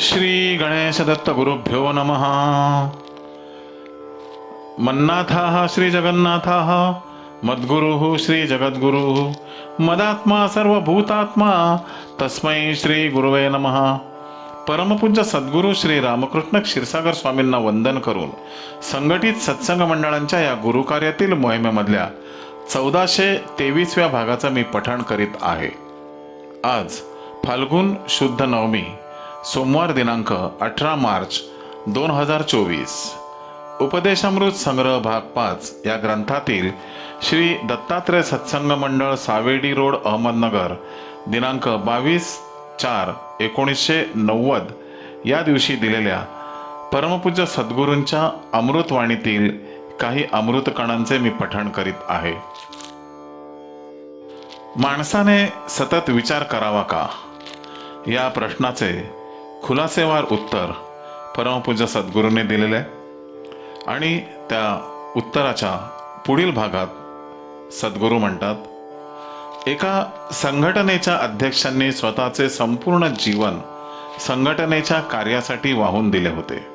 श्री गणेशदत्त गुरुभ्यो नमः। मन्नाथाः श्रीजगन्नाथाः मद्गुरुः श्री जगद्गुरुः मदात्मा सर्वभूतात्मा तस्मै श्री गुरुवे नमः। परमपूज्य सद्गुरू श्री रामकृष्ण क्षीरसागर स्वामींना वंदन करून संघटित सत्संग मंडळांच्या या गुरुकार्यातील मोहिमेमधल्या चौदाशे तेवीसव्या भागाचं मी पठण करीत आहे. आज फाल्गुन शुद्ध नवमी सोमवार दिनांक अठरा मार्च दोन हजार चोवीस. उपदेशामृत संग्रह भाग पाच या ग्रंथातील श्री दत्तात्रय सत्संग मंडळ सावेडी रोड अहमदनगर दिनांक बावीस चार एकोणीसशे नव्वद. या दिवशी दिलेल्या परमपूज्य सद्गुरूंच्या अमृतवाणीतील काही अमृतकणांचे मी पठण करीत आहे. माणसाने सतत विचार करावा का? या प्रश्नाचे खुलासेवार उत्तर परमपूज्य सद्गुरूंनी दिलेले आहे. आणि त्या उत्तराच्या पुढील भागात सद्गुरू म्हणतात एका संघटनेच्या अध्यक्षांनी स्वतःचे संपूर्ण जीवन संघटनेच्या कार्यासाठी वाहून दिले होते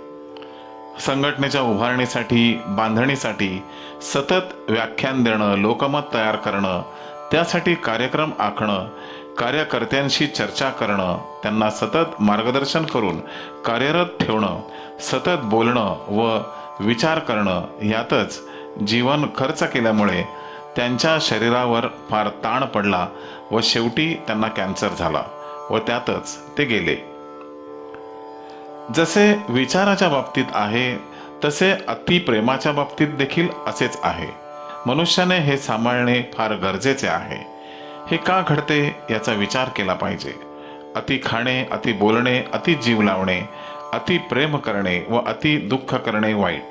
संघटनेच्या उभारणीसाठी बांधणीसाठी सतत व्याख्यान देणं लोकमत तयार करणं त्यासाठी कार्यक्रम आखणं कार्यकर्त्यांशी चर्चा करणं त्यांना सतत मार्गदर्शन करून कार्यरत ठेवणं सतत बोलणं व विचार करणं यातच जीवन खर्च केल्यामुळे त्यांच्या शरीरावर फार ताण पडला व शेवटी त्यांना कॅन्सर झाला व त्यातच ते गेले. जसे विचाराच्या बाबतीत आहे तसे अतिप्रेमाच्या बाबतीत देखील असेच आहे. मनुष्याने हे सांभाळणे फार गरजेचे आहे. हे का घडते याचा विचार केला पाहिजे. अति खाणे अति बोलणे अति जीव लावणे अति प्रेम करणे व अति दुःख करणे वाईट.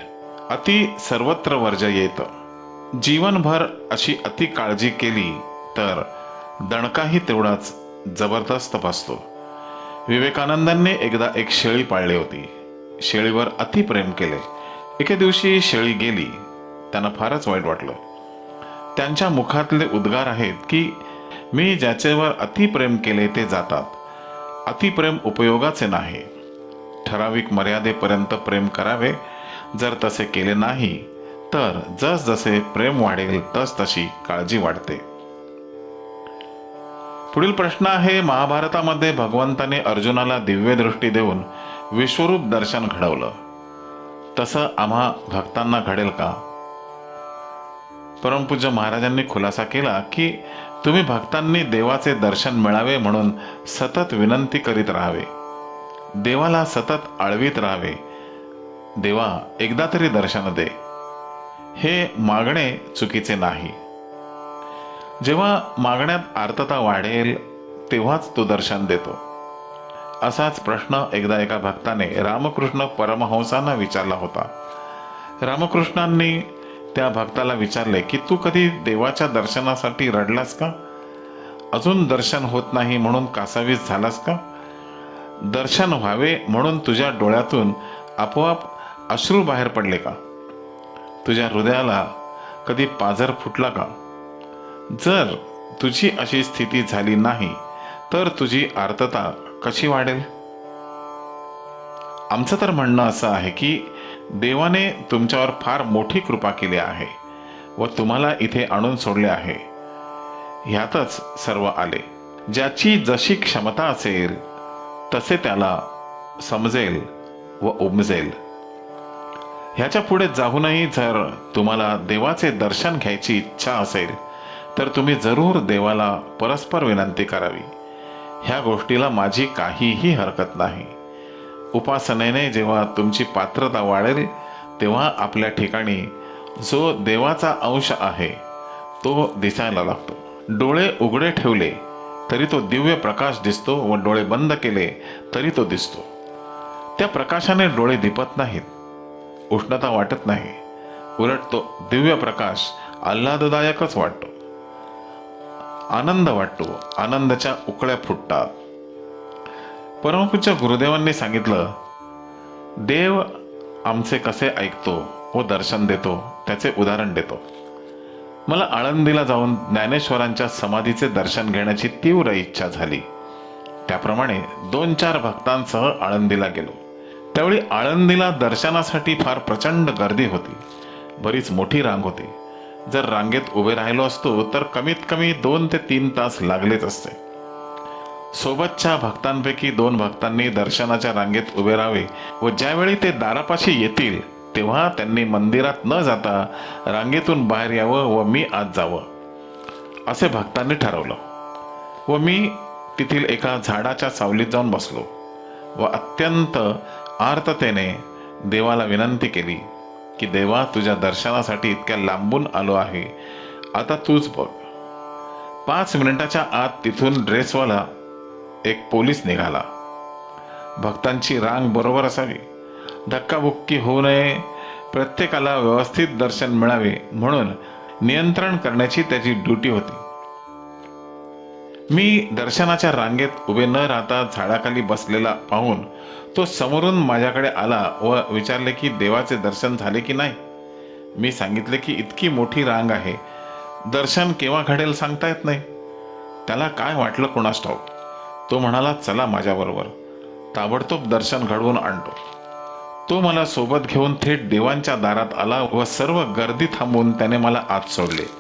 अति सर्वत्र वर्ज येत. जीवनभर अशी अति काळजी केली तर दणकाही तेवढाच जबरदस्त बसतो. विवेकानंदांनी एकदा एक शेळी पाळली होती. शेळीवर अति प्रेम केले. एके दिवशी शेळी गेली. त्यांना फारच वाईट वाटलं. त्यांच्या मुखातले उद्गार आहेत की मी ज्याच्यावर अतिप्रेम केले ते जातात. अतिप्रेम उपयोगाचे नाही. ठराविक मर्यादेपर्यंत प्रेम करावे. जर तसे केले नाही तर जसजसे प्रेम वाढेल तस तशी काळजी वाढते. पुढील प्रश्न आहे महाभारतामध्ये भगवंताने अर्जुनाला दिव्य दृष्टी देऊन विश्वरूप दर्शन घडवलं. तसं आम्हा भक्तांना घडेल का? परमपूज्य महाराजांनी खुलासा केला की तुम्ही भक्तांनी देवाचे दर्शन मिळावे म्हणून सतत विनंती करीत राहावे. देवाला सतत आळवीत राहावे. देवा एकदा तरी दर्शन दे. हे मागणे चुकीचे नाही. जेव्हा मागण्यात आर्तता वाढेल तेव्हाच तो दर्शन देतो. असाच प्रश्न एकदा एका भक्ताने रामकृष्ण परमहंसांना विचारला होता. रामकृष्णांनी त्या भक्ताला विचारले की तू कधी देवाच्या दर्शनासाठी रडलास का? अजून दर्शन होत नाही म्हणून कासावीस झालास का? दर्शन व्हावे म्हणून तुझ्या डोळ्यातून आपोआप अश्रू बाहेर पडले का? तुझ्या हृदयाला कधी पाझर फुटला का? जर तुझी अशी स्थिती झाली नाही तर तुझी आर्तता कशी वाढेल? आमचं तर म्हणणं असं आहे की देवाने तुमच्यावर फार मोठी कृपा केली आहे व तुम्हाला इथे आणून सोडले आहे. ह्यातच सर्व आले. ज्याची जशी क्षमता असेल तसे त्याला समजेल व उमजेल ह्याच्या पुढे जाऊनही जर तुम्हाला देवाचे दर्शन घ्यायची इच्छा असेल तर तुम्ही जरूर देवाला परस्पर विनंती करावी. ह्या गोष्टीला माझी काहीही हरकत नाही. उपासनेने जेव्हा तुमची पात्रता वाढेल तेव्हा आपल्या ठिकाणी जो देवाचा अंश आहे तो दिसायला लागतो. डोळे उघडे ठेवले तरी तो दिव्य प्रकाश दिसतो व डोळे बंद केले तरी तो दिसतो. त्या प्रकाशाने डोळे दिपत नाहीत. उष्णता वाटत नाही. उलट तो दिव्य प्रकाश आल्हाददायकच वाटतो. आनंद वाटतो. आनंदाच्या उकळ्या फुटतात. परमपूज्य गुरुदेवांनी सांगितलं देव आमचे कसे ऐकतो व दर्शन देतो त्याचे उदाहरण देतो. मला आळंदीला जाऊन ज्ञानेश्वरांच्या समाधीचे दर्शन घेण्याची तीव्र इच्छा झाली. त्याप्रमाणे दोन चार भक्तांसह आळंदीला गेलो. त्यावेळी आळंदीला दर्शनासाठी फार प्रचंड गर्दी होती. बरीच मोठी रांग होती. जर रांगेत उभे राहिलो असतो तर कमीत कमी दोन ते तीन तास लागलेच असते. सोबतच्या भक्तांपैकी दोन भक्तांनी दर्शनाच्या रांगेत उभे राहावे व ज्यावेळी ते दारापाशी येतील तेव्हा त्यांनी मंदिरात न जाता रांगेतून बाहेर यावं व मी आत जावं असे भक्तांनी ठरवलं. व मी तेथील एका झाडाच्या सावलीत जाऊन बसलो व अत्यंत आर्ततेने देवाला विनंती केली की देवा तुझ्या दर्शनासाठी इतक्या लांबून आलो आहे आता तूच बघ. पाच मिनिटाच्या आत तिथून ड्रेसवाला एक पोलीस निघाला. भक्तांची रांग बरोबर असावी. धक्काबुक्की होऊ नये. प्रत्येकाला व्यवस्थित दर्शन मिळावे म्हणून नियंत्रण करण्याची त्याची ड्युटी होती. मी दर्शनाच्या रांगेत उभे न राहता झाडाखाली बसलेला पाहून तो समोरून माझ्याकडे आला व विचारले की देवाचे दर्शन झाले की नाही? मी सांगितले की इतकी मोठी रांग आहे. दर्शन केव्हा घडेल सांगता येत नाही. त्याला काय वाटलं कोणास ठाऊक? तो म्हणाला चला माझ्याबरोबर. ताबडतोब दर्शन घडवून आणतो. तो मला सोबत घेऊन थेट देवांच्या दारात आला व सर्व गर्दी थांबवून त्याने मला आत सोडले.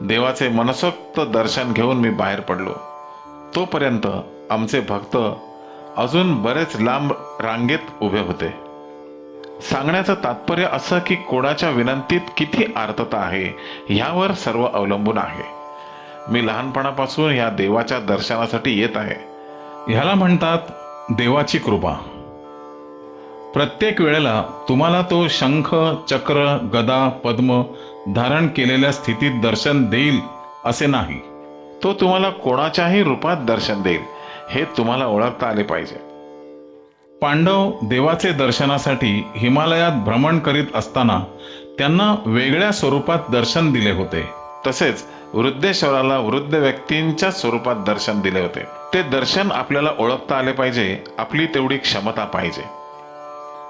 देवाचे मनसोक्त दर्शन घेऊन मी बाहेर पडलो. तोपर्यंत आमचे भक्त अजून बरेच लांब रांगेत उभे होते. सांगण्याचं तात्पर्य असं की कोणाच्या विनंतीत किती आर्तता आहे ह्यावर सर्व अवलंबून आहे. मी लहानपणापासून या देवाच्या दर्शनासाठी येत आहे. ह्याला म्हणतात देवाची कृपा. प्रत्येक वेळेला तुम्हाला तो शंख चक्र गदा पद्म धारण केलेल्या स्थितीत दर्शन देईल असे नाही. तो तुम्हाला कोणाच्याही रूपात दर्शन देईल हे तुम्हाला ओळखता आले पाहिजे. पांडव देवाचे दर्शनासाठी हिमालयात भ्रमण करीत असताना त्यांना वेगळ्या स्वरूपात दर्शन दिले होते. तसेच वृद्धेश्वराला वृद्ध व्यक्तींच्या स्वरूपात दर्शन दिले होते. ते दर्शन आपल्याला ओळखता आले पाहिजे आपली तेवढी क्षमता पाहिजे.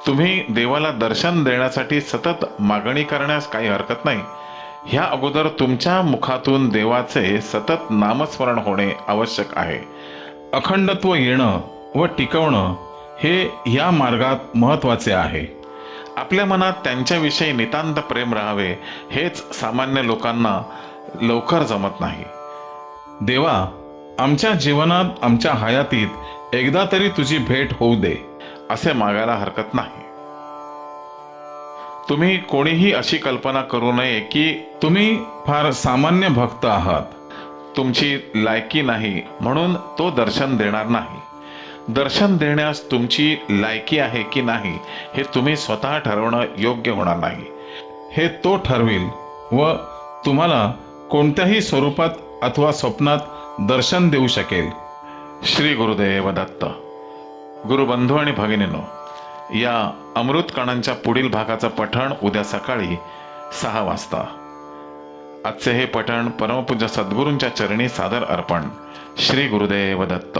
तुम्ही देवाला दर्शन देण्यासाठी सतत मागणी करण्यास काही हरकत नाही. ह्या अगोदर तुमच्या मुखातून देवाचे सतत नामस्मरण होणे आवश्यक आहे. अखंडत्व येणं व टिकवणं हे या मार्गात महत्त्वाचे आहे. आपल्या मनात त्यांच्याविषयी नितांत प्रेम राहावे हेच सामान्य लोकांना लवकर जमत नाही. देवा आमच्या जीवनात आमच्या हयातीत एकदा तरी तुझी भेट होऊ दे असे मागायला हरकत नाही. तुम्ही कोणीही अशी कल्पना करू नये की तुम्ही फार सामान्य भक्त आहात. तुमची लायकी नाही म्हणून तो दर्शन देणार नाही. दर्शन देण्यास तुमची लायकी आहे की नाही हे तुम्ही स्वतः ठरवणं योग्य होणार नाही. हे तो ठरविल व तुम्हाला कोणत्याही स्वरूपात अथवा स्वप्नात दर्शन देऊ शकेल. श्री गुरुदेव दत्त. गुरुबंधू आणि भगिनीनो या अमृत कणांच्या पुढील भागाचं पठण उद्या सकाळी सहा वाजता. आजचे हे पठण परमपूज्य सद्गुरूंच्या चरणी सादर अर्पण. श्री गुरुदेव दत्त.